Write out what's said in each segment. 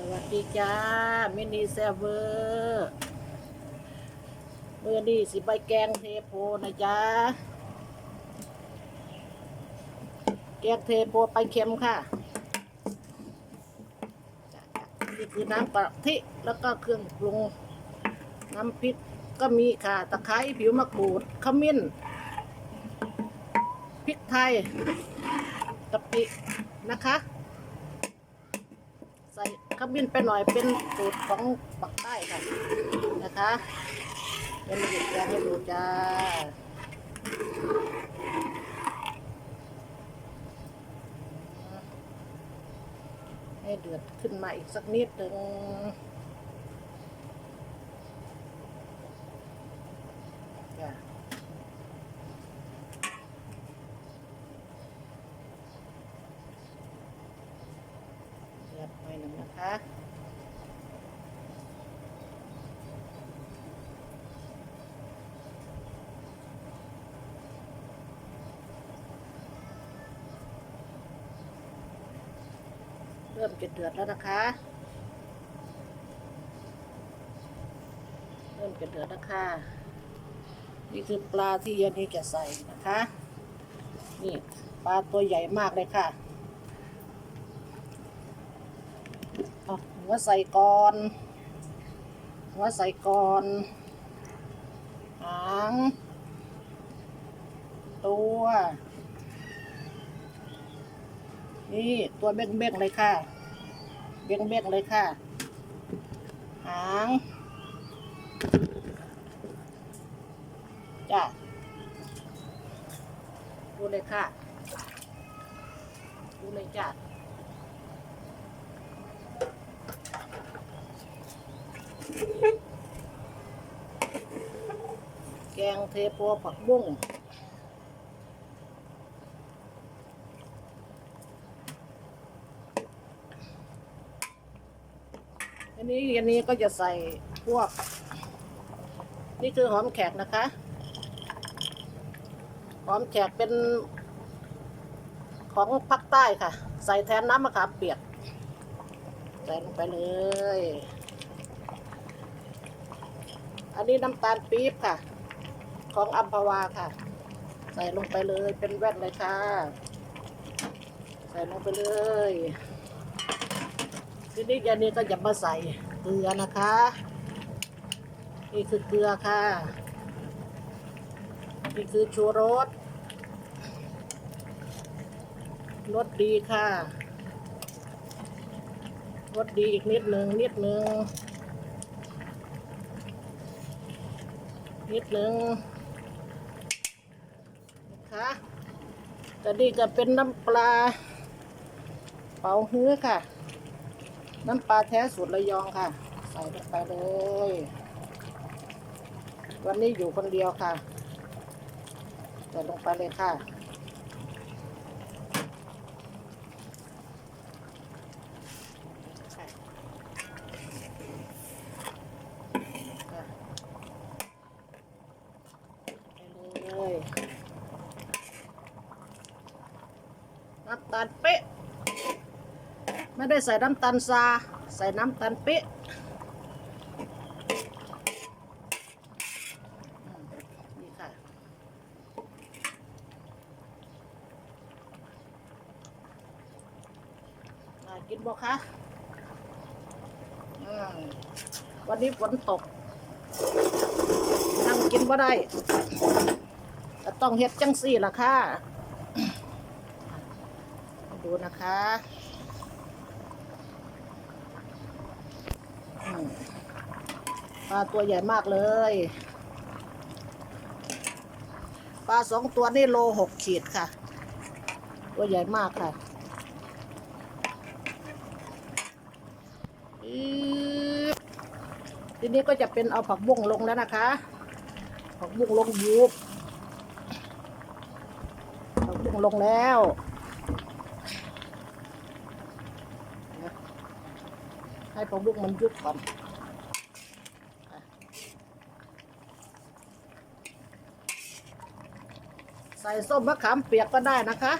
สวัสดีจ้ามินิเซเวอร์เมื่อนี้สิใบแกงเทโพนะจ๊ะแกงเทโพไปเค็มค่ะ นี่คือน้ำกะทิแล้วก็เครื่องปรุง น้ำพริกก็มีค่ะ ตะไคร้ผิวมะกรูดขมิ้นพริกไทยกะปินะคะ ขมิ้นไปหน่อยเป็นสูตรของปักใต้ค่ะนะคะเดี๋ยวมาหยิบแกงให้ดูจ้าให้เดือดขึ้นมาอีกสักนิดหนึ่งจ้ะเดือดห นะคะเริ่มจะเดือดแล้วนะคะ เริ่มจะเดือดแล้วค่ะ นี่คือปลาที่เย็นนี้จะใส่นะคะ นี่ปลาตัวใหญ่มากเลยค่ะเอา หัวใส่ก่อน หัวใส่ก่อน หาง ตัว นี่ตัวเบ้งเบ้งเลยค่ะ เบ้งเบ้งเลยค่ะ หางจ้ะดูเลยค่ะ ดูเลยจ้ะ แกงเทโพผักบุ้งอันนี้อันนี้ก็จะใส่พวก นี่คือหอมแขกนะคะ หอมแขกเป็นของภาคใต้ค่ะ ใส่แทนน้ำมะขามเปียก ใส่ลงไปเลย อันนี้น้ำตาลปี๊บค่ะ ของอัมพวาค่ะ ใส่ลงไปเลยเป็นแว่นเลยค่ะ ใส่ลงไปเลย ทีนี้ยานี้ก็จะมาใส่เกลือนะคะ นี่คือเกลือค่ะ นี่คือชูรสรสดีค่ะรสดีอีกนิดหนึ่งนิดหนึ่ง นิดหนึ่งนะคะแต่นี่จะเป็นน้ำปลา เป่าฮื้อค่ะ น้ำปลาแท้สูตรระยองค่ะ ใส่ลงไปเลย วันนี้อยู่คนเดียวค่ะ ใส่ลงไปเลยค่ะไปเลยน้ำตาลเป๊ะ ไม่ได้ใส่น้ำตาลทราใส่น้ำตาลเป๊ะนี่ค่ะ กินบ่คะวันนี้ฝนตก นั่งกินบ่ได้ต้องเฮ็ดจังสี่ล่ะค่ะ ดูนะคะปลาตัวใหญ่มากเลย ปลาสองตัวนี่โลหกขีดค่ะ ตัวใหญ่มากค่ะทีนี้ก็จะเป็นเอาผักบุ้งลงแล้วนะคะ ผักบุ้งลงยุบผักบุ้งลงแล้ว ให้ผักบุ้งมันยุบก่อนใส่ส้มมะขามเปียกก็ได้นะคะ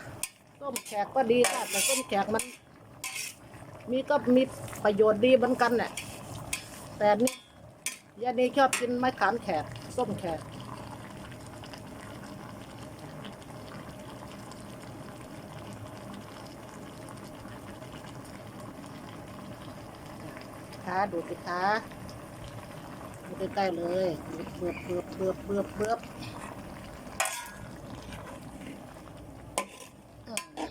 ส้มแขกก็ดีค่ะแต่ส้มแขกมัน มีก็มีประโยชน์ดีเหมือนกันแหละแต่นี่ยานีชอบกินไม้ขามแขกส้มแขก คะดูสิคะดูใกล้ๆเลยเบือบเบือบเบือบเบือบเบือบอืม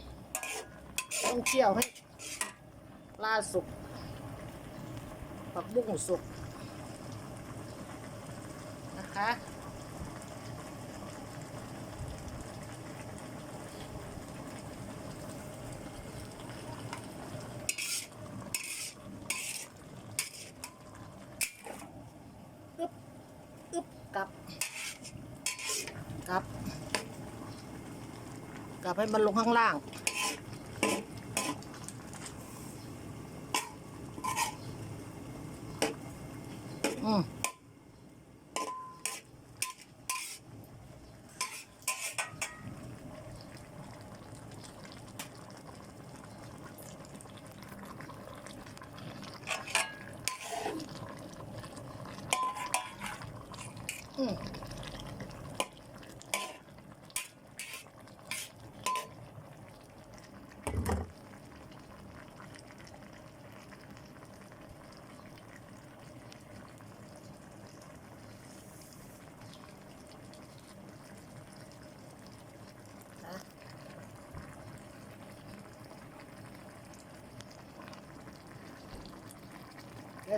ต้องเคี่ยวให้ปลาสุกผักบุ้งสุกนะคะ อึ๊บอึ๊บกลับ กลับ กลับให้มันลงข้างล่าง อืม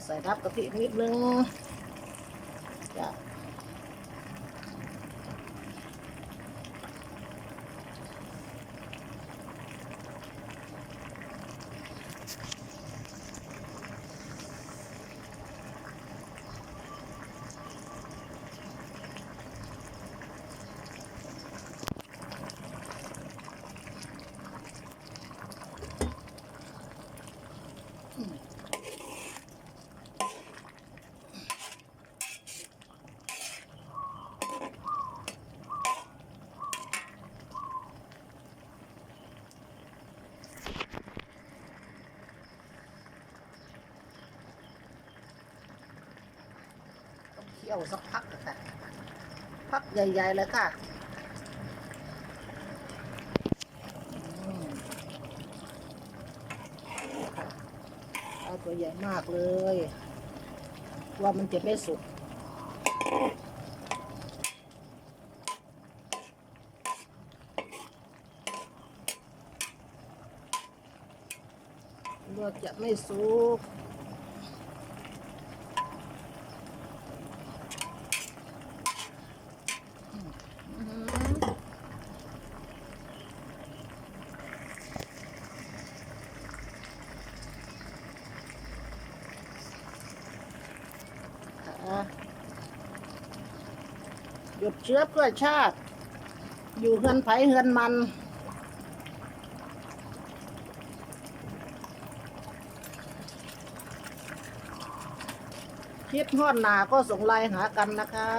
ใส่ทับกะทินิดนึง คี่ยวสักพักค่ะพักใหญ่ ๆ เลยค่ะค่ะเอาตัวใหญ่มากเลย ว่ามันจะไม่สุกลวกจะไม่สุก ดเชื้อเพื่อชาติ อยู่เฮือนไผเฮือนมัน คิดฮอดหนาก็ส่งไลน์หากันนะคะ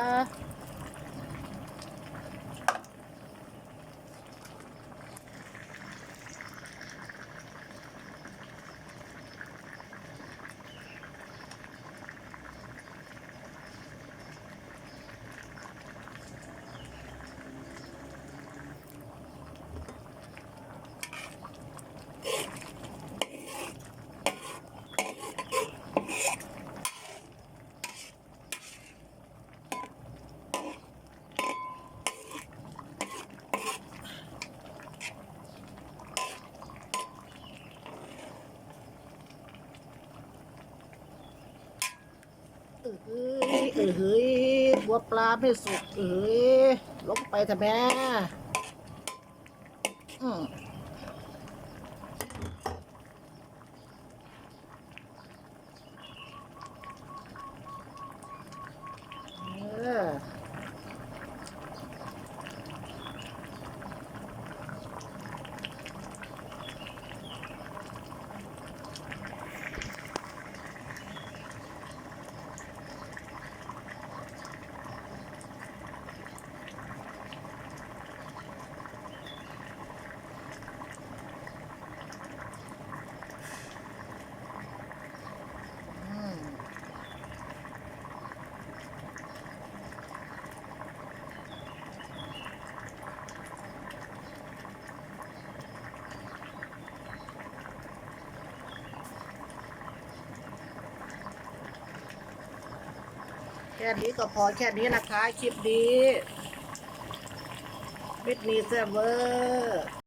เอ้ย เอ้ยเฮ้ยบัวปลาไม่สุกเอ้ยลงไปเถอะแม่อืม แค่นี้ก็พอแค่นี้นะคะ คลิปนี้มิดมีเซเวอร์